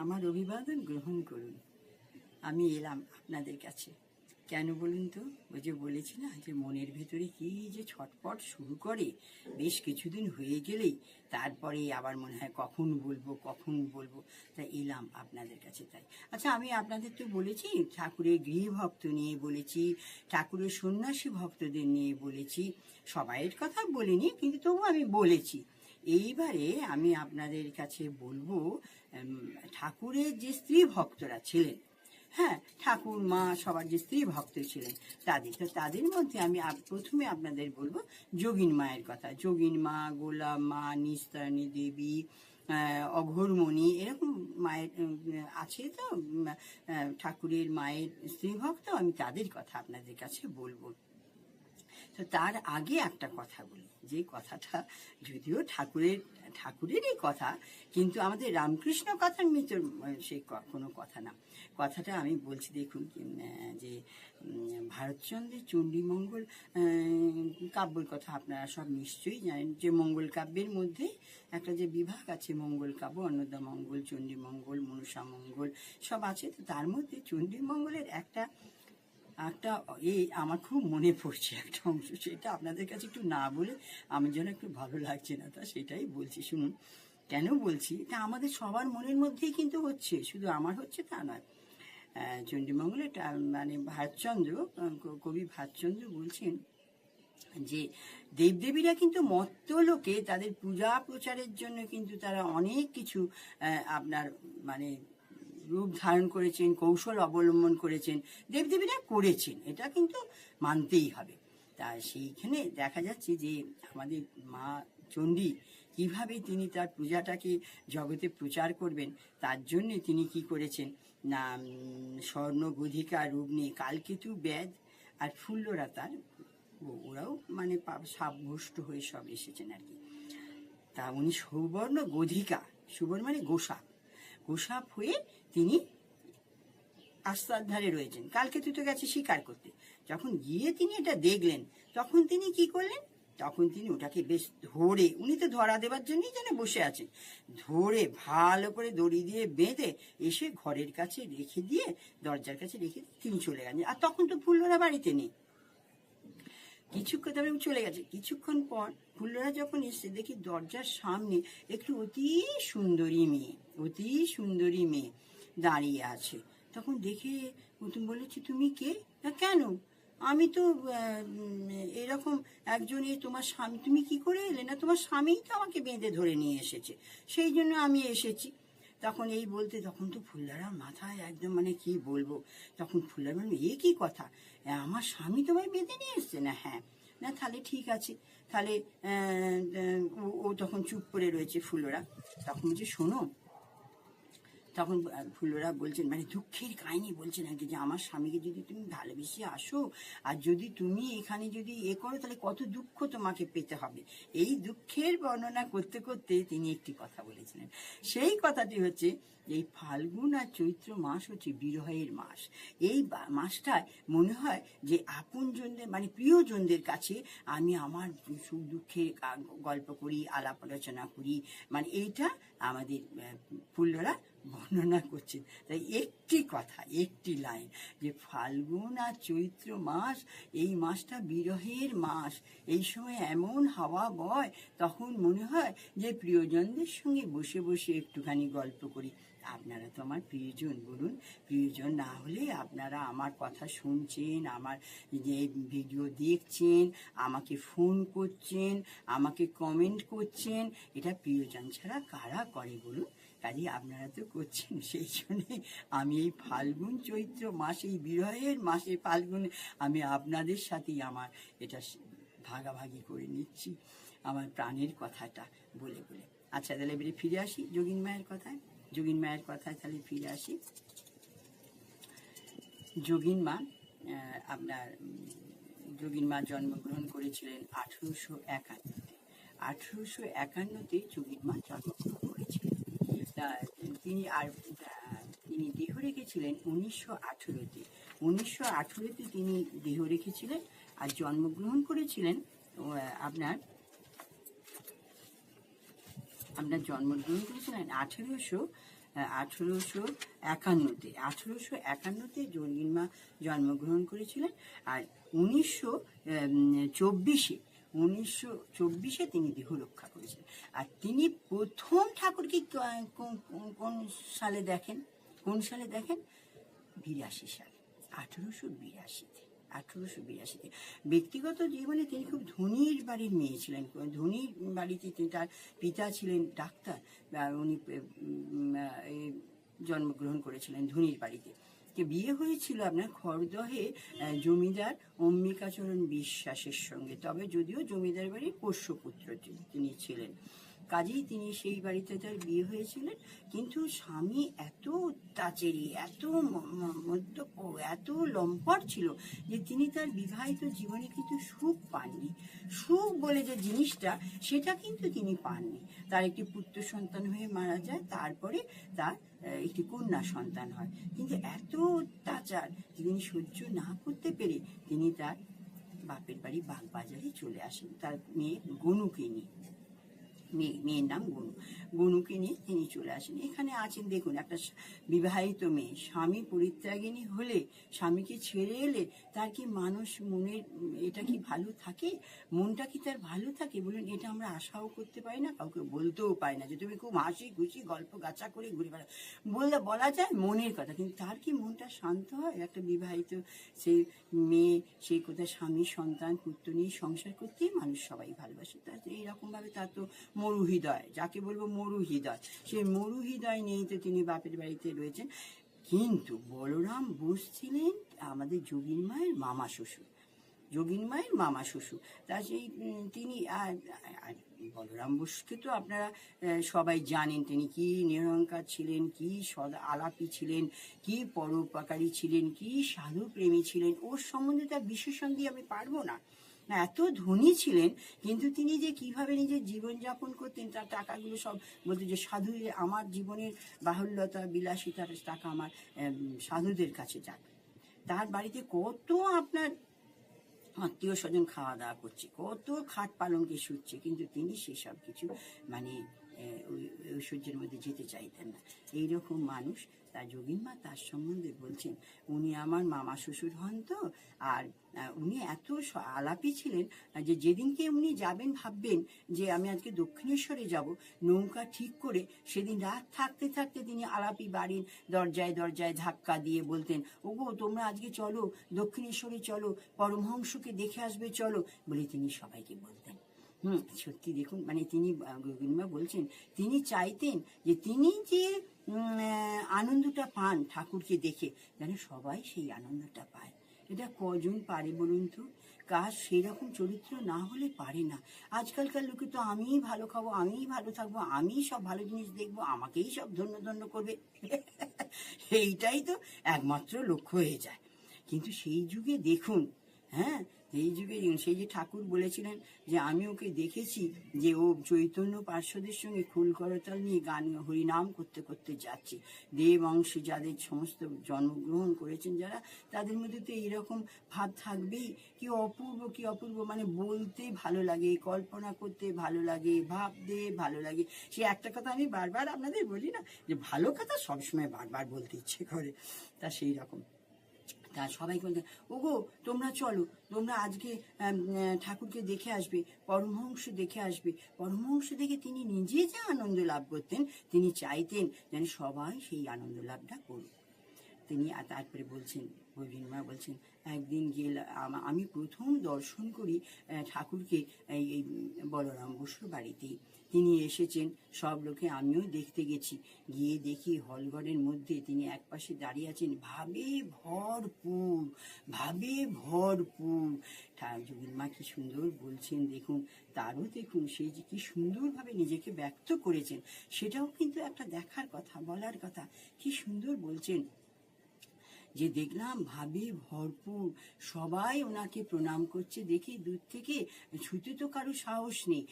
আমার অভিবাদন গ্রহণ করুন। আমি এলাম আপনাদের কাছে। কেন বলুন তো? ওই যে বলেছি না যে মনের ভেতরে কি যে ছটপট শুরু করে, বেশ কিছুদিন হয়ে গেলেই তারপরে আবার মনে হয় কখন বলব কখন বলব। তাই এলাম আপনাদের কাছে তাই। আচ্ছা আমি আপনাদের তো বলেছি, ঠাকুরের গৃহভক্ত নিয়ে বলেছি, ঠাকুরের সন্ন্যাসী ভক্তদের নিয়ে বলেছি। সবাইয়ের কথা বলিনি, কিন্তু তবু আমি বলেছি। এইবারে আমি আপনাদের কাছে বলব ঠাকুরের যে স্ত্রী ভক্তরা ছিলেন হ্যাঁ ঠাকুর, মা সবার যে স্ত্রী ভক্ত ছিলেন, তাদের, তো তাদের মধ্যে আমি প্রথমে আপনাদের বলব যোগিন মায়ের কথা। যোগিন মা গোলাম মা, নিস্তারণী দেবী অঘোরমণি, এরকম মায়ের আছে তো ঠাকুরের মায়ের স্ত্রী ভক্ত, আমি তাদের কথা আপনাদের কাছে বলব। তো তার আগে একটা কথা বলি। যে কথাটা যদিও ঠাকুরের, ঠাকুরেরই কথা, কিন্তু আমাদের রামকৃষ্ণ কথার ভিতর সে কোনো কথা না। কথাটা আমি বলছি, দেখুন যে ভারতচন্দ্রের চণ্ডীমঙ্গল কাব্যের কথা আপনারা সব নিশ্চয়ই জানেন, যে মঙ্গল কাব্যের মধ্যে একটা যে বিভাগ আছে, মঙ্গল কাব্য, অন্নদা মঙ্গল চণ্ডীমঙ্গল মনসা মঙ্গল, সব আছে। তো তার মধ্যে চণ্ডীমঙ্গলের একটা একটা, এই আমার খুব মনে পড়ছে একটা অংশ, সেটা আপনাদের কাছে একটু না বলে আমার জন্য একটু ভালো লাগছে না, তা সেটাই বলছি। শুনুন, কেন বলছি? এটা আমাদের সবার মনের মধ্যেই কিন্তু হচ্ছে, শুধু আমার হচ্ছে তা নয়। চণ্ডীমঙ্গলে মানে ভারতচন্দ্র কবি ভারতচন্দ্র বলছেন যে, দেবদেবীরা কিন্তু মত্ত লোকে তাদের পূজা প্রচারের জন্য কিন্তু তারা অনেক কিছু আপনার মানে রূপ ধারণ করেছেন, কৌশল অবলম্বন করেছেন, দেবদেবীরা করেছেন, এটা কিন্তু মানতেই হবে। তা সেইখানে দেখা যাচ্ছে যে আমাদের মা চণ্ডী কীভাবে তিনি তার পূজাটাকে জগতে প্রচার করবেন, তার জন্যে তিনি কি করেছেন? না স্বর্ণ গধিকা রূপ নিয়ে কালকেতু ব্যাধ আর ফুল্লরা তার ওরাও মানে সাবভুষ্ট হয়ে সব এসেছেন আর কি। তা উনি সুবর্ণ গধিকা, সুবর্ণ মানে গোসাপ। গোসাপ হয়ে তিনি রাস্তার ধারে রয়েছেন। কালকে তুই তো গেছে শিকার করতে। যখন গিয়ে তিনি এটা দেখলেন, তখন তিনি কি করলেন? তখন তিনি ওটাকে বেশ ধরে, উনি তো ধরা দেবার জন্যই যেন বসে আছেন, ধরে ভালো করে দড়ি দিয়ে বেঁধে এসে ঘরের কাছে রেখে দিয়ে, দরজার কাছে রেখে তিনি চলে গেলেন। আর তখন তো ফুল্লরা বাড়িতে নেই। কিছুক্ষণ তারপরে চলে গেছে। কিছুক্ষণ পর ফুল্লরা যখন এসছে, দেখি দরজার সামনে একটু অতি সুন্দরী মেয়ে। অতি সুন্দরী মেয়ে দাঁড়িয়ে আছে। তখন দেখে তুমি বলেছি, তুমি কে? না কেন? আমি তো এরকম একজনের তোমার স্বামী, তুমি কি করে এলে? না, তোমার স্বামীই তো আমাকে বেঁধে ধরে নিয়ে এসেছে। সেই জন্য আমি এসেছি। তখন এই বলতে, তখন তো ফুল্লারা মাথায় একদম মানে কি বলব? তখন ফুল্লার মানে এ কি কথা? আমার স্বামী তোমায় বেঁধে নিয়ে এসছে? না হ্যাঁ। না, তাহলে ঠিক আছে। তাহলে ও- তখন চুপ করে রয়েছে ফুলোরা তখন যে শোনো তখন ফুলোরা বলছেন মানে দুঃখের কাহিনী বলছেন আর কি যে আমার স্বামীকে যদি তুমি ভালোবেসে আসো আর যদি তুমি এখানে যদি এ করো তাহলে কত দুঃখ তোমাকে পেতে হবে। এই দুঃখের বর্ণনা করতে করতে তিনি একটি কথা বলেছিলেন। সেই কথাটি হচ্ছে এই ফাল্গুন আর চৈত্র মাস হচ্ছে বিরহের মাস। এই মাসটায় মনে হয় যে আপনজনদের মানে প্রিয়জনদের কাছে আমি আমার সুখ দুঃখের গল্প করি আলাপ আলোচনা করি। মানে এইটা আমাদের আহ, ফুল্লরা বর্ণনা করছেন তাই একটি কথা, একটি লাইন যে ফাল্গুন আর চৈত্র মাস, এই মাসটা বিরহের মাস। এই সময় এমন হাওয়া বয়, তখন মনে হয় যে প্রিয়জনদের সঙ্গে বসে বসে একটুখানি গল্প করি। আপনারা তো আমার প্রিয়জন, বলুন। প্রিয়জন না হলে আপনারা আমার কথা শুনছেন, আমার যে ভিডিও দেখছেন, আমাকে ফোন করছেন, আমাকে কমেন্ট করছেন, এটা প্রিয়জন ছাড়া কারা করে, বলুন? কাজে আপনারা তো করছেন, সেই জন্যে আমি এই ফাল্গুন চৈত্র মাসে, এই বিরহের মাসে ফাল্গুন আমি আপনাদের সাথেই আমার এটা ভাগাভাগি করে নিচ্ছি, আমার প্রাণের কথাটা বলে বলে। আচ্ছা তাহলে এবারে ফিরে আসি যোগিন মায়ের কথায়। যোগিন মায়ের কথায় তাহলে ফিরে আসি। যোগিন মা আপনার যোগিন মা জন্মগ্রহণ করেছিলেন আঠেরোশো একান্নতে। আঠেরোশো একান্নতে যোগিন মা জন্মগ্রহণ করেছিলেন। তিনি আর তিনি দেহ রেখেছিলেন উনিশশো আঠেরোতে। উনিশশো আঠেরোতে তিনি দেহ রেখেছিলেন আর জন্মগ্রহণ করেছিলেন আপনার আপনার জন্মগ্রহণ করেছিলেন আঠেরোশো আঠেরোশো একান্নতে। আঠেরোশো একান্নতে যোগিনমা জন্মগ্রহণ করেছিলেন আর উনিশশো চব্বিশে উনিশশো চব্বিশে তিনি দেহ রক্ষা করেছেন। আর তিনি প্রথম ঠাকুরকে কোন- সালে দেখেন? কোন সালে দেখেন? বিরাশি সালে, আঠেরোশো বিরাশিতে আঠেরোশো বিরাশিতে। ব্যক্তিগত জীবনে তিনি খুব ধনীর বাড়ির মেয়ে ছিলেন। ধনীর বাড়িতে তিনি তার পিতা ছিলেন ডাক্তার, আর উনি জন্মগ্রহণ করেছিলেন ধনীর বাড়িতে। বিয়ে হয়েছিল আপনার খড়দহে জমিদার অম্বিকাচরণ বিশ্বাসের সঙ্গে। তবে যদিও জমিদার বাড়ির পোষ্যপুত্র তিনি ছিলেন। কাজেই তিনি সেই বাড়িতে তার বিয়ে হয়েছিলেন। কিন্তু স্বামী এত তাচেরি এত মদ্যপ, এত লম্পট ছিল যে তিনি তার বিবাহিত জীবনে কিন্তু সুখ পাননি। সুখ বলে যে জিনিসটা, সেটা কিন্তু তিনি পাননি। তার একটি পুত্র সন্তান হয়ে মারা যায়, তারপরে তার একটি কন্যা সন্তান হয়। কিন্তু এত অত্যাচার তিনি সহ্য না করতে পেরে তিনি তার বাপের বাড়ি বাগবাজারে চলে আসেন, তার মেয়ে গনুকে নিয়ে। মেয়ে, মেয়ের নাম গনু। গনুকে নিয়ে তিনি চলে আসেন। এখানে আছেন, দেখুন, একটা বিবাহিত মেয়ে। স্বামী পরিত্যাগিনী হলে, স্বামীকে ছেড়ে এলে তার কি মানুষ মনের, এটা কি ভালো থাকে? মনটা কি তার ভালো থাকে? বলুন, এটা আমরা আশাও করতে পারি না, কাউকে বলতেও পারি না। যে তুমি খুব হাসি খুশি, গল্প গাছা করে ঘুরে বেড়া বললে, বলা যায় মনের কথা, কিন্তু তার কি মনটা শান্ত হয়? একটা বিবাহিত সেই মেয়ে সেই কোথায় স্বামী, সন্তান, পুত্র নিয়ে সংসার করতেই মানুষ সবাই ভালোবাসে। তার এইরকম ভাবে তার তো মরু হৃদয় যাকে বলব মরু হৃদয় সেই মরু হৃদয় নিয়েই তো তিনি বাপের বাড়িতে রয়েছেন। কিন্তু বলরাম বোস ছিলেন আমাদের যোগীন মায়ের মামা শ্বশুর, যোগীন মায়ের মামা শ্বশুর। তা সেই তিনি আর আর বলরাম বসুকে তো আপনারা সবাই জানেন তিনি কি নিরঙ্কার ছিলেন, কি সদা আলাপি ছিলেন, কি পরোপকারী ছিলেন, কি সাধু প্রেমী ছিলেন। ওর সম্বন্ধে তার বিশেষণ দিয়ে আমি পারব না। না, এত ধনী ছিলেন কিন্তু তিনি যে কীভাবে নিজের জীবনযাপন করতেন তার টাকাগুলো সব বলতে যে সাধু আমার জীবনের বাহুল্যতা বিলাসিতার টাকা আমার সাধুদের কাছে যাক। তার বাড়িতে কত আপনার আত্মীয় স্বজন খাওয়া দাওয়া করছে কত খাট পালনকে শুচ্ছে কিন্তু তিনি সেসব কিছু মানে ওই ঐশ্বর্যের মধ্যে যেতে চাইতেন না। এইরকম মানুষ তার যোগিনমা তার সম্বন্ধে বলছেন, উনি আমার মামা শ্বশুর হন তো, আর উনি এত আলাপি ছিলেন যে যেদিনকে উনি যাবেন ভাববেন যে আমি আজকে দক্ষিণেশ্বরে যাব, নৌকা ঠিক করে সেদিন রাত থাকতে থাকতে তিনি আলাপি বাড়ির দরজায় দরজায় ধাক্কা দিয়ে বলতেন, ওগো, তোমরা আজকে চলো, দক্ষিণেশ্বরে চলো, পরমহংসকে দেখে আসবে, চলো, বলে তিনি সবাইকে বলতেন। হুম, সত্যি দেখুন মানে তিনি গোবিন্দমা বলছেন, তিনি চাইতেন যে তিনি যে আনন্দটা পান ঠাকুরকে দেখে, যেন সবাই সেই আনন্দটা পায়। এটা কজন পারে বলুন তো? কাজ সেই রকম চরিত্র না হলে পারে না। আজকালকার লোকে তো আমিই ভালো খাব, আমিই ভালো থাকব, আমিই সব ভালো জিনিস দেখব, আমাকেই সব ধন্য ধন্য করবে। এইটাই তো একমাত্র লক্ষ্য হয়ে যায়। কিন্তু সেই যুগে দেখুন হ্যাঁ এই যুগে সেই যে ঠাকুর বলেছিলেন যে, আমি ওকে দেখেছি যে ও চৈতন্য পার্শ্বদের সঙ্গে ফুল করতাল নিয়ে গান হরিনাম করতে করতে যাচ্ছে। দেব, অংশে যাদের সমস্ত জন্মগ্রহণ করেছেন যারা, তাদের মধ্যে তো এইরকম ভাব থাকবেই। কি অপূর্ব কি অপূর্ব। মানে বলতে ভালো লাগে, কল্পনা করতে ভালো লাগে, ভাবতে ভালো লাগে। সে একটা কথা আমি বারবার আপনাদের বলি না, যে ভালো কথা সবসময় বারবার বলতে ইচ্ছে করে। তা সেই রকম তা সবাই বলতেন ওগো, তোমরা চলো, তোমরা আজকে ঠাকুরকে দেখে আসবে, পরমহংস দেখে আসবে। পরমহংস দেখে তিনি নিজে যে আনন্দ লাভ করতেন, তিনি চাইতেন যেন সবাই সেই আনন্দ লাভটা করুক। তিনি তারপরে বলছেন মা বলছেন, একদিন গেল, আম- প্রথম দর্শন করি ঠাকুরকে, এই এই, বলরাম বসুর বাড়িতেই। তিনি এসেছেন, সব লোকে আমিও দেখতে গেছি। গিয়ে দেখি হলঘরের মধ্যে তিনি একপাশে দাঁড়িয়ে আছেন। ভাবে ভরপুর ভাবে ভরপুর। যোগীর মা কি সুন্দর বলছেন, দেখুন, তারও দেখুন সেই যে কি সুন্দরভাবে নিজেকে ব্যক্ত করেছেন, সেটাও কিন্তু একটা দেখার কথা, বলার কথা। কি সুন্দর বলছেন। যে দেখলাম ভাবে ভরপুর, সবাই ওনাকে প্রণাম করছে দেখে দূর থেকে ছুতে তো কারও সাহস নেই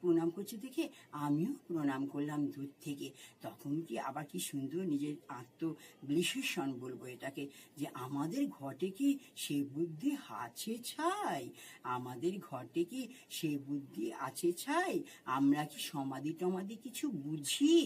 প্রণাম করছে দেখে আমিও প্রণাম করলাম দূর থেকে। তখন কি আবার কি সুন্দর নিজের আত্মবিশ্লেষণ বলব এটাকে, যে আমাদের ঘটে কি সে বুদ্ধি আছে ছাই? আমাদের ঘটে কি সে বুদ্ধি আছে ছাই? আমরা কি সমাধি টমাধি কিছু বুঝি?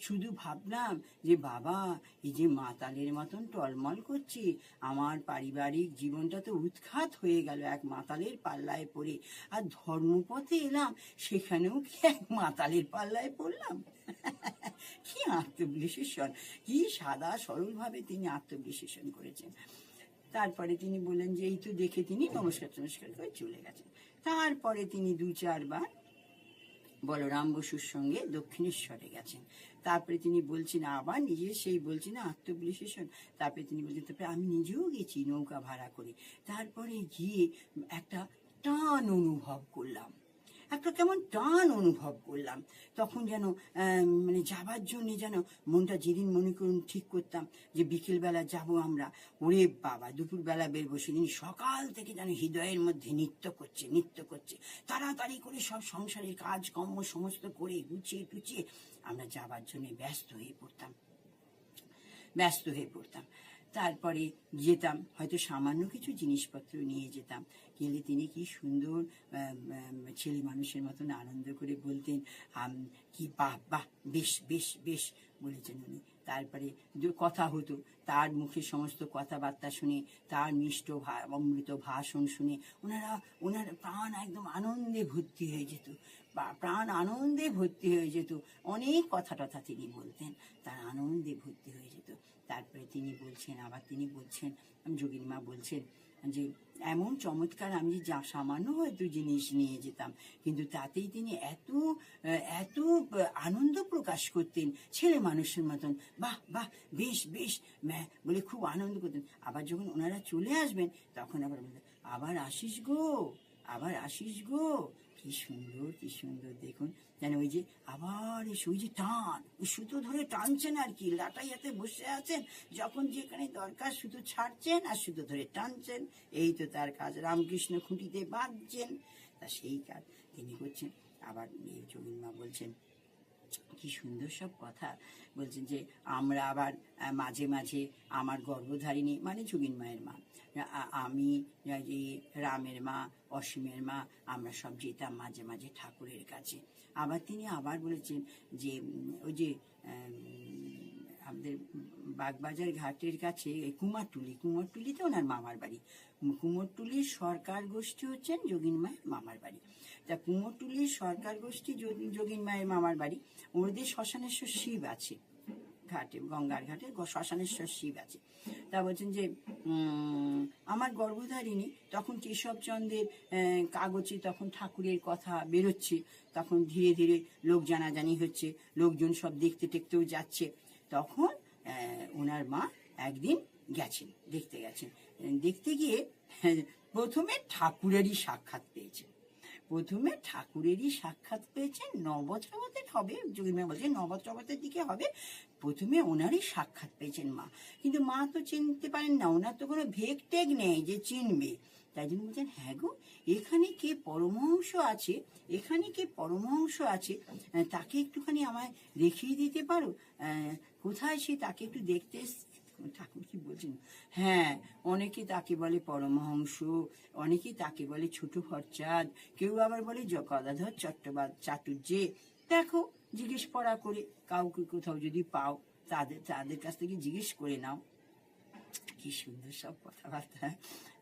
শুধু ভাবলাম যে, বাবা, এই যে মাতালের মতন টলমল করছে, আমার পারিবারিক জীবনটা তো উৎখাত হয়ে গেল এক মাতালের পাল্লায় পড়ে। আর ধর্মপথে এলাম, সেখানেও কি এক মাতালের পাল্লায় পড়লাম? কি আত্মবিশ্লেষণ, কি সাদা সরলভাবে তিনি আত্মবিশ্লেষণ করেছেন। তারপরে তিনি বললেন যে, এই তো দেখে তিনি নমস্কার টমস্কার করে চলে গেছেন। তারপরে তিনি দু চারবার বলরাম বসুর সঙ্গে দক্ষিণেশ্বরে গেছেন। তারপরে তিনি বলছেন, আবার নিজে সেই বলছেন আত্মবিশ্লেষণ। তারপরে তিনি বলছেন, তারপরে আমি নিজেও গেছি নৌকা ভাড়া করে। তারপরে গিয়ে একটা টান অনুভব করলাম। একটা কেমন টান অনুভব করলাম। তখন যেন মানে যাবার জন্য যেন মনটা যেদিন মনে করুন ঠিক করতাম যে বিকেলবেলা যাব আমরা, ওরে বাবা, দুপুরবেলা বেরবো, সেদিন সকাল থেকে যেন হৃদয়ের মধ্যে নৃত্য করছে নৃত্য করছে। তাড়াতাড়ি করে সব সংসারের কাজ কর্ম সমস্ত করে গুছিয়ে টুচিয়ে আমরা যাবার জন্য ব্যস্ত হয়ে পড়তাম। ব্যস্ত হয়ে পড়তাম। তারপরে যেতাম, হয়তো সামান্য কিছু জিনিসপত্র নিয়ে যেতাম। গেলে তিনি কি সুন্দর ছেলে মানুষের মতন আনন্দ করে বলতেন কি বাহ বাহ, বেশ বেশ বেশ বলেছেন উনি। তারপরে যে কথা হতো, তার মুখে সমস্ত কথাবার্তা শুনে, তার মিষ্ট অমৃত ভাষণ শুনে, ওনারা, ওনার প্রাণ একদম আনন্দে ভর্তি হয়ে যেত প্রাণ আনন্দে ভর্তি হয়ে যেত, অনেক কথা টথা তিনি বলতেন, তার আনন্দে ভর্তি হয়ে যেত। তারপরে তিনি বলছেন, আবার তিনি বলছেন, যোগিনীমা বলছেন যে এমন চমৎকার আমি যা সামান্য হয়তো জিনিস নিয়ে যেতাম, কিন্তু তাতেই তিনি এত এত আনন্দ প্রকাশ করতেন, ছেলে মানুষের মতন। বাহ বাহ, বেশ বেশ, ম্যা- বলে খুব আনন্দ করতেন। আবার যখন ওনারা চলে আসবেন, তখন আবার বলতেন, আবার আসিস গো, আবার আসিস গো, কি সুন্দর কি সুন্দর, দেখুন। যেন ওই যে আবার এসে, ওই যে টান সুতো ধরে টানছেন আর কি, লাটাইয়াতে বসে আছেন, যখন যেখানে দরকার সুতো ছাড়ছেন আর সুতো ধরে টানছেন, এই তো তার কাজ। রামকৃষ্ণ খুঁটিতে বাঁধছেন, তা সেই কাজ তিনি করছেন। আবার এই যোগিনমা বলছেন কি সুন্দর সব কথা। বলছেন যে, আমরা আবার মাঝে মাঝে আমার গর্ভধারিণী মানে যোগিন মায়ের মা আমি যে রামের মা, অসীমের মা, আমরা সব যেতাম মাঝে মাঝে ঠাকুরের কাছে। আবার তিনি আবার বলেছেন যে ওই যে আমাদের বাগবাজার ঘাটের কাছে কুমারটুলি, কুমারটুলিতে ওনার মামার বাড়ি। কুমোরটুলির সরকার গোষ্ঠী হচ্ছেন যোগিন মায়ের মামার বাড়ি। তা কুমোরটুলির সরকার গোষ্ঠী যোগিন মায়ের মামার বাড়ি, ওদের শ্মশানেশ্বর শিব আছে। ঘাটে, গঙ্গার ঘাটে শ্মশানেশ্বর শিব আছে। তা বলছেন যে আমার গর্ভধারিণী তখন কেশবচন্দ্রের কাগজে তখন ঠাকুরের কথা বেরোচ্ছে। তখন ধীরে ধীরে লোক জানাজানি হচ্ছে, লোকজন সব দেখতে টেকতেও যাচ্ছে। তখন ওনার মা একদিন গেছেন, দেখতে গেছেন। দেখতে গিয়ে, প্রথমে ঠাকুরেরই সাক্ষাৎ পেয়েছেন। প্রথমে ঠাকুরেরই সাক্ষাৎ পেয়েছেন নবদ্রবতের হবে, যোগিমা বলছে নবদ্রবতের দিকে হবে, প্রথমে ওনারই সাক্ষাৎ পেয়েছেন মা। কিন্তু মা তো চিনতে পারেন না ওনার তো কোনো ভেগ টেগ নেই যে চিনবে। তাই জন্য বলছেন হ্যাঁ গো, এখানে কে পরমহংস আছে, এখানে কে পরমহংস আছে তাকে একটুখানি আমায় দেখিয়ে দিতে পারো? কোথায় সে তাকে একটু দেখতে ঠাকুর কি বলছেন? হ্যাঁ অনেকে তাকে বলে পরমহংস, অনেকে তাকে বলে ছোট ভরচাঁদ, কেউ আবার বলে জগদাধর গদাধর চট্টোপাধ্যায় চাটুর্যে। দেখো, জিজ্ঞেস পড়া করে, কাউকে কোথাও যদি পাও, তাদের তাদের কাছ থেকে জিজ্ঞেস করে নাও। কি সুন্দর সব কথাবার্তা।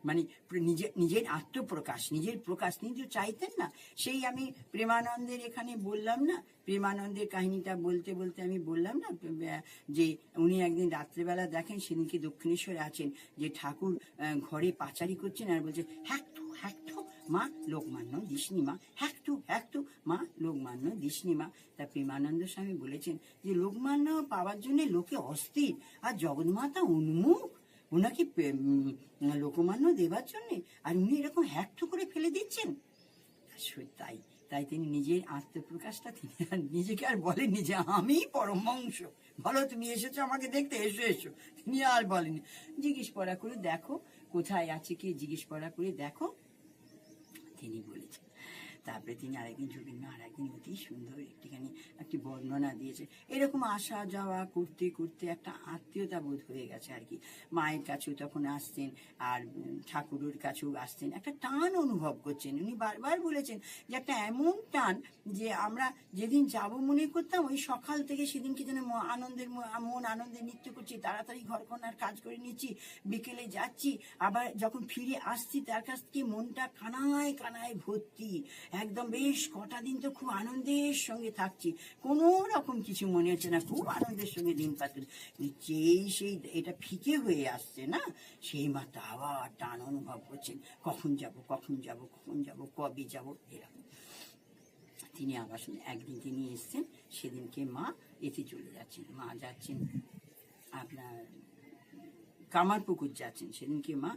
মানে নিজের নিজের আত্মপ্রকাশ, নিজের প্রকাশ তো চাইতেন না, সেই আমি প্রেমানন্দের এখানে বললাম না, প্রেমানন্দের কাহিনীটা বলতে বলতে আমি বললাম না যে উনি একদিন রাত্রেবেলা দেখেন সেদিনকে দক্ষিণেশ্বরে আছেন, যে ঠাকুর ঘরে পাচারি করছেন আর বলছে, হ্যাক তো হ্যাক তো মা লোকমান্য, দিসনি মা, হ্যাক তো হ্যাক তো মা লোকমান্য, দিসনি মা। তা প্রেমানন্দ স্বামী বলেছেন যে, লোকমান্য পাওয়ার জন্য লোকে অস্থির, আর জগন্মাতা উন্মুখ ওনাকে লোকমান্য দেবার জন্য? আর উনি এরকম হ্যাকটো করে ফেলে দিচ্ছেন? তাই তাই তিনি নিজের আত্মপ্রকাশটা তিনি আর নিজেকে আর বলেননি যে আমি পরমংশ বলো, তুমি এসেছ আমাকে দেখতে? এসো এসো। তিনি আর বলেনি জিজ্ঞেস পড়া করে দেখো, কোথায় আছে কি জিজ্ঞেস পড়া করে দেখো। তিনি বলেছেন তারপরে তিনি আরেকদিন যোগীন মা আরেকদিন অতি সুন্দর, একটিখানি একটি বর্ণনা দিয়েছে। এরকম আসা যাওয়া করতে করতে একটা আত্মীয়তা বোধ হয়ে গেছে আর কি। মায়ের কাছেও তখন আসতেন আর ঠাকুরের কাছেও আসতেন। একটা টান অনুভব করছেন। উনি বারবার বলেছেন যে একটা এমন টান যে আমরা যেদিন যাব মনে করতাম, ওই সকাল থেকে সেদিনকে যেন আনন্দের মন, আনন্দে নৃত্য করছি, তাড়াতাড়ি ঘরকন্যার কাজ করে নিচ্ছি, বিকেলে যাচ্ছি, আবার যখন ফিরে আসছি, তার কাছ থেকে মনটা কানায় কানায় ভর্তি। একদম বেশ, কটা দিন তো খুব আনন্দের সঙ্গে থাকছি। কোনো রকম কিছু মনে হচ্ছে না, খুব আনন্দের সঙ্গে দিন পাচ্ছে যেই সেই এটা ফিকে হয়ে আসছে না, সেই মাত্র আবার টান অনুভব করছেন কখন যাব কখন যাব কখন যাব, কবে যাব, এরকম। তিনি আবার শুনে একদিন তিনি এসছেন, সেদিনকে মা এতে চলে যাচ্ছেন। মা যাচ্ছেন, আপনার কামারপুকুর যাচ্ছেন, সেদিনকে মা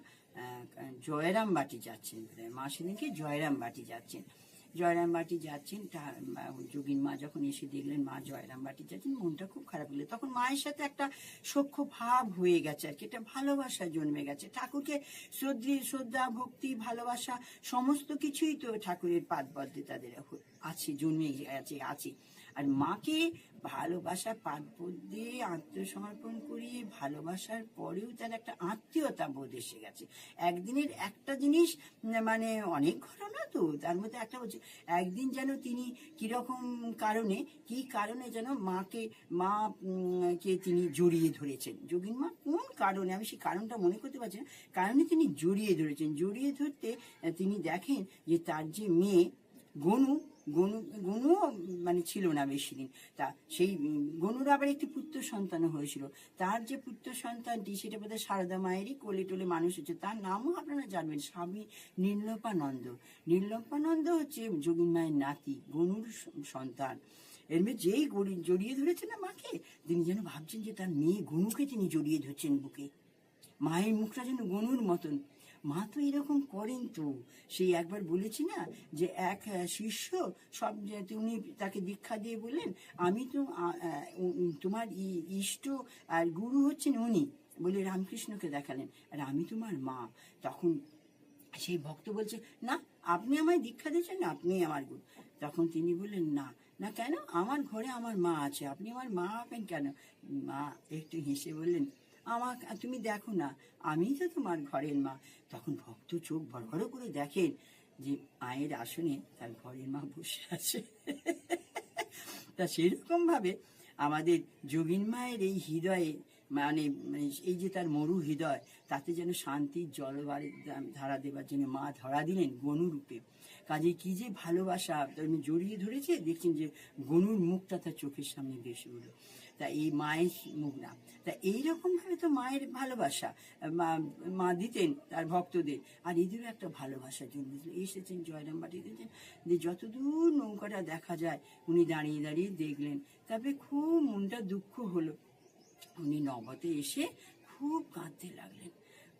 জয়রাম বাটি যাচ্ছেন। মা সেদিনকে জয়রাম বাটি যাচ্ছেন। জয়রাম বাটি যাচ্ছেন যোগিন মা- যখন এসে দেখলেন, মা জয়রাম বাটি যাচ্ছেন, মনটা খুব খারাপ হলো তখন মায়ের সাথে একটা সখ্য ভাব হয়ে গেছে আর কি এটা ভালোবাসা জন্মে গেছে। ঠাকুরকে শ্রদ্ধি, শ্রদ্ধা, ভক্তি, ভালোবাসা, সমস্ত কিছুই তো ঠাকুরের পাদ পদ্মে তাদের আছে, জন্মে আছে আছে। আর মাকে ভালোবাসা পাদ পদ্মে আত্মসমর্পণ করিয়ে ভালোবাসার পরেও তার একটা আত্মীয়তা বোধ এসে গেছে। একদিনের একটা জিনিস মানে অনেক ঘটনা তো, তার মধ্যে একটা হচ্ছে, একদিন যেন তিনি কীরকম কারণে, কি কারণে যেন মাকে, মা কে তিনি জড়িয়ে ধরেছেন। যোগিন মা, কোন কারণে? আমি সেই কারণটা মনে করতে পারছি না। কারণে তিনি জড়িয়ে ধরেছেন। জড়িয়ে ধরতে তিনি দেখেন যে তার যে মেয়ে, গনু গনু, গনুও মানে ছিল না বেশি দিন। তা সেই গনুর আবার একটি পুত্র সন্তান হয়েছিল। তার যে পুত্র সন্তানটি, সেটা বোধহয় সারদা মায়েরই কোলে টোলে মানুষ হচ্ছে। তার নামও আপনারা জানবেন, স্বামী নীলপানন্দ নীলপানন্দ হচ্ছে যোগিন মায়ের নাতি, গনুর সন্তান। এর মেয়ে যেই জড়িয়ে ধরেছে না মাকে, তিনি যেন ভাবছেন যে তার মেয়ে গনুকে তিনি জড়িয়ে ধরছেন বুকে। মায়ের মুখটা যেন গনুর মতন। মা তো এরকম করেন তো। সেই একবার বলেছি না যে, এক শিষ্য সব উনি তাকে দীক্ষা দিয়ে বললেন, আমি তো তোমার ইষ্ট আর গুরু হচ্ছেন উনি। বলে রামকৃষ্ণকে দেখালেন। আর আমি তোমার মা। তখন সেই ভক্ত বলছে, না, আপনি আমায় দীক্ষা দিয়েছেন না আপনি আমার গুরু। তখন তিনি বললেন, না না কেন? আমার ঘরে আমার মা আছে। আপনি আমার মা হবেন কেন? মা একটু হেসে বললেন আমার তুমি দেখো না আমি তো তোমার ঘরের মা। তখন ভক্ত চোখ বড় বড় করে দেখেন যে মায়ের আসনে তার ঘরের মা বসে আছে। তা সেরকম ভাবে আমাদের যোগিন মায়ের এই হৃদয়ে মানে মানে এই যে তার মরু হৃদয়, তাতে যেন শান্তির জলবারে ধারা দেবার জন্য মা ধরা দিলেন গনুরূপে কাজে কি যে ভালোবাসা জড়িয়ে ধরেছে, দেখছেন যে গনুর মুখটা তার চোখের সামনে ভেসে উঠল। তা এই মায়ের মুখ না তা এইরকম ভাবে তো মায়ের ভালোবাসা, মা দিতেন তার ভক্তদের। আর এদেরও একটা ভালোবাসা জন্মেছিল এসেছেন জয়রাম বাটি দিয়েছেন যে যতদূর নৌকাটা দেখা যায়, উনি দাঁড়িয়ে দাঁড়িয়ে দেখলেন। তারপরে খুব মনটা দুঃখ হলো। উনি নবতে এসে খুব কাঁদতে লাগলেন।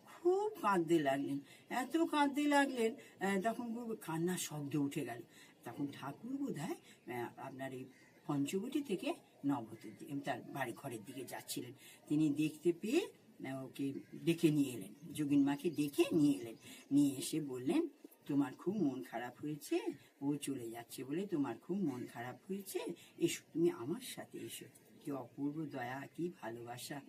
খুব কাঁদতে লাগলেন। এত কাঁদতে লাগলেন তখন কান্নার শব্দ উঠে গেল। তখন ঠাকুর বোধ হয় আপনার এই পঞ্চবটি থেকে নবতের দিকে তার বাড়ি ঘরের দিকে যাচ্ছিলেন। তিনি দেখতে পেয়ে ওকে ডেকে নিয়ে এলেন। যোগিন মাকে ডেকে নিয়ে এলেন। নিয়ে এসে বললেন, তোমার খুব মন খারাপ হয়েছে, ও চলে যাচ্ছে বলে তোমার খুব মন খারাপ হয়েছে। এসো, তুমি আমার সাথে এসো। কি অপূর্ব দয়া, কি ভালোবাসা।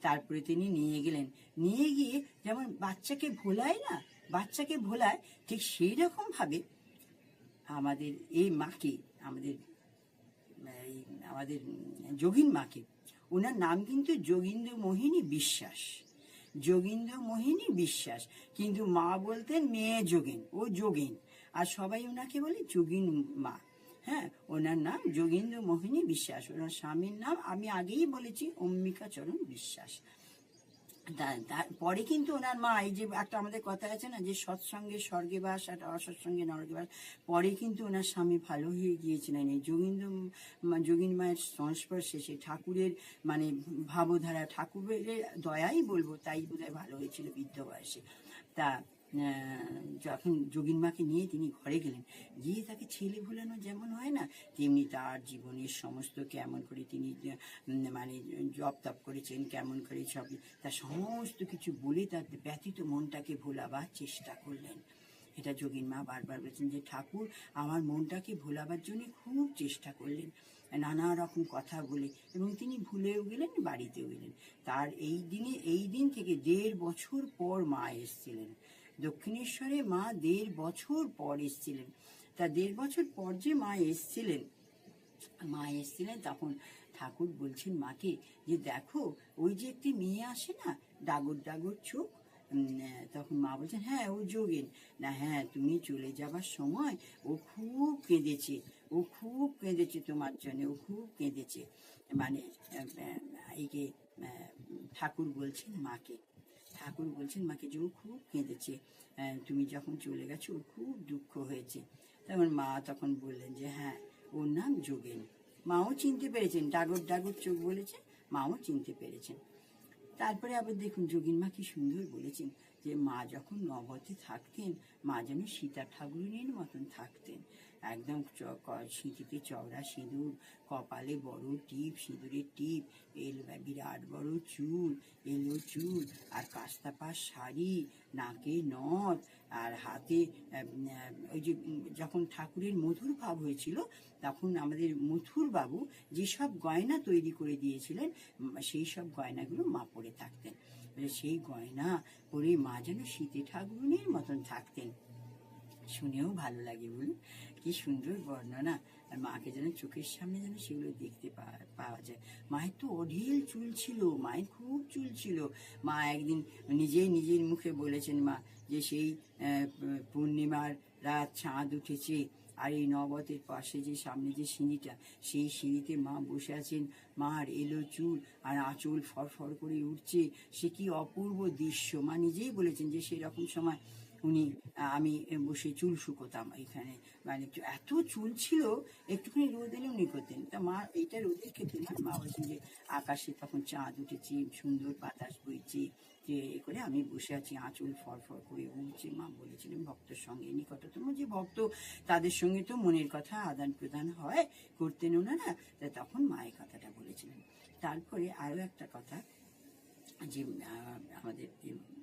তারপরে তিনি নিয়ে গেলেন। নিয়ে গিয়ে যেমন বাচ্চাকে ভোলায় না, বাচ্চাকে ভোলায় ঠিক সেই রকম ভাবে আমাদের এই মাকে, আমাদের এই আমাদের যোগিন মাকে। ওনার নাম কিন্তু যোগীন্দ্র মোহিনী বিশ্বাস। যোগীন্দ্র মোহিনী বিশ্বাস। কিন্তু মা বলতেন মেয়ে যোগিন, ও যোগিন। আর সবাই ওনাকে বলে যোগিন মা। হ্যাঁ ওনার নাম যোগীন্দ্র মোহিনী বিশ্বাস। ওনার স্বামীর নাম আমি আগেই বলেছি অম্বিকাচরণ বিশ্বাস। তারপরে কিন্তু ওনার মা, এই যে একটা আমাদের কথা আছে না, যে সৎসঙ্গে স্বর্গে বাস আর অসৎসঙ্গে নরকে বাস, পরে কিন্তু ওনার স্বামী ভালো হয়ে গিয়েছিলেন এই যোগীন্দ্র যোগীন মায়ের সংস্পর্শে সে ঠাকুরের মানে ভাবধারা, ঠাকুরের দয়াই বলব, তাই বোধহয় ভালো হয়েছিল বৃদ্ধ বয়সে। তা যখন যোগিন মাকে নিয়ে তিনি ঘরে গেলেন, গিয়ে তাকে ছেলে ভোলানো যেমন হয় না, তেমনি তার জীবনের সমস্ত কেমন করে তিনি মানে জপ তপ করেছেন, কেমন করে সব তার সমস্ত কিছু বলে তার ব্যতীত মনটাকে ভোলাবার চেষ্টা করলেন। এটা যোগীন মা বারবার বলছেন যে, ঠাকুর, আমার মনটাকে ভোলাবার জন্য খুব চেষ্টা করলেন, নানা রকম কথা বলে। এবং তিনি ভুলেও গেলেন, বাড়িতেও গেলেন। তার এই দিনে, এই দিন থেকে দেড় বছর পর মা এসেছিলেন। দক্ষিণেশ্বরে মা দেড় বছর পর এসেছিলেন। তা দেড় বছর পর যে মা এসেছিলেন মা এসেছিলেন তখন ঠাকুর বলছেন, মাকে, যে দেখো, ওই যে একটি মেয়ে আসে না, ডাগর ডাগর চোখ তখন মা বলছেন হ্যাঁ ও যোগেন। না হ্যাঁ তুমি চলে যাবার সময় ও খুব কেঁদেছে, ও খুব কেঁদেছে তোমার জন্য, ও খুব কেঁদেছে। মানে যে ঠাকুর বলছেন মাকে। ঠাকুর বলছেন, মাকে যে ও খুব কেঁদেছে। তুমি যখন চলে গেছো ওর খুব দুঃখ হয়েছে। তখন মা তখন বললেন যে হ্যাঁ ওর নাম যোগেন। মাও চিনতে পেরেছেন, ডাগর ডাগর চোখ বলেছে, মাও চিনতে পেরেছেন। তারপরে আবার দেখুন, যোগিন মা কি সুন্দর বলেছেন যে, মা যখন নবতে থাকতেন, মা যেন সীতা ঠাকুরিনীর মতন থাকতেন। একদম সিঁথিতে চওড়া সিঁদুর, কপালে বড় টিপ, সিঁদুরের টিপ, এল বিরাট বড় চুল, এলো চুল, আর কাস্তা পাশ শাড়ি, নাকে নথ, আর হাতে ওই যে যখন ঠাকুরের মধুর ভাব হয়েছিল, তখন আমাদের মথুর বাবু যেসব গয়না তৈরি করে দিয়েছিলেন সেই সব গয়নাগুলো মা পরে থাকতেন। সেই গয়না পরে মা যেন শীতে ঠাকুরনির মতন থাকতেন। শুনেও ভালো লাগে বলুন। কি সুন্দর বর্ণনা। আর মাকে যেন চোখের সামনে যেন সেগুলো দেখতে পাওয়া- যায়। মায়ের তো অঢেল চুল ছিল, মায়ের খুব চুল ছিল। মা একদিন নিজেই নিজের মুখে বলেছেন, মা, যে সেই পূর্ণিমার রাত চাঁদ উঠেছে, আর এই নবতের পাশে যে সামনে যে সিঁড়িটা, সেই সিঁড়িতে মা বসে আছেন। মার এলো চুল, আর আঁচল ফরফর করে উঠছে। সে কি অপূর্ব দৃশ্য। মা নিজেই বলেছেন যে সেরকম সময় উনি, আমি বসে চুল শুকোতাম এখানে। মানে এত চুল ছিল, একটুখানি রোদ এলে উনি করতেন। তা মা, এইটা রোদের ক্ষেত্রে না? মা বলছেন যে, আকাশে তখন চাঁদ উঠেছে, সুন্দর বাতাস বইছে, যে এ করে আমি বসে আছি, আঁচল ফরফর করে উঠছে মা বলেছিলেন, ভক্তের সঙ্গে, নিকটতম যে ভক্ত, তাদের সঙ্গে তো মনের কথা আদান প্রদান হয়, করতেন ওনারা। তা তখন মায়ের কথাটা বলেছিলেন। তারপরে আরও একটা কথা, যে আমাদের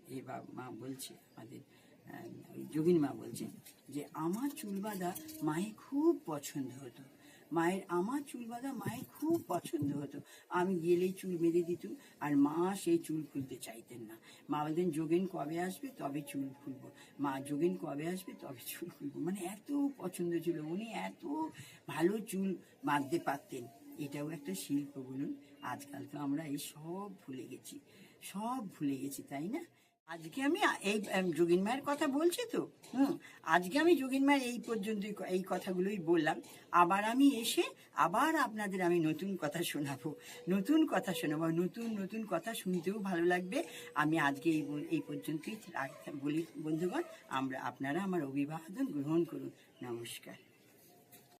এ- বা- মা বলছে, আমাদের যোগিনী মা বলছেন যে আমার চুল বাঁধা মায়ের খুব পছন্দ হতো। মায়ের, আমার চুল বাঁধা মায়ের খুব পছন্দ হতো। আমি গেলেই চুল বেঁধে দিত আর মা সেই চুল খুলতে চাইতেন না। মা বলতেন, যোগেন কবে আসবে তবে চুল খুলবো। মা, যোগেন কবে আসবে তবে চুল খুলবো। মানে এত পছন্দ ছিল, উনি এত ভালো চুল বাঁধতে পারতেন। এটাও একটা শিল্প বলুন। আজকাল তো আমরা এই সব ভুলে গেছি, সব ভুলে গেছি, তাই না? আজকে আমি এই যোগিন মায়ের কথা বলছি তো, হুম? আজকে আমি যোগিন মায়ের এই পর্যন্ত এই কথাগুলোই বললাম। আবার আমি এসে আবার আপনাদের আমি নতুন কথা শোনাবো, নতুন কথা শোনাবো, নতুন নতুন কথা শুনতেও ভালো লাগবে। আমি আজকে এই এই পর্যন্তই বলি, বন্ধুগণ, আমরা, আপনারা আমার অভিবাদন গ্রহণ করুন। নমস্কার।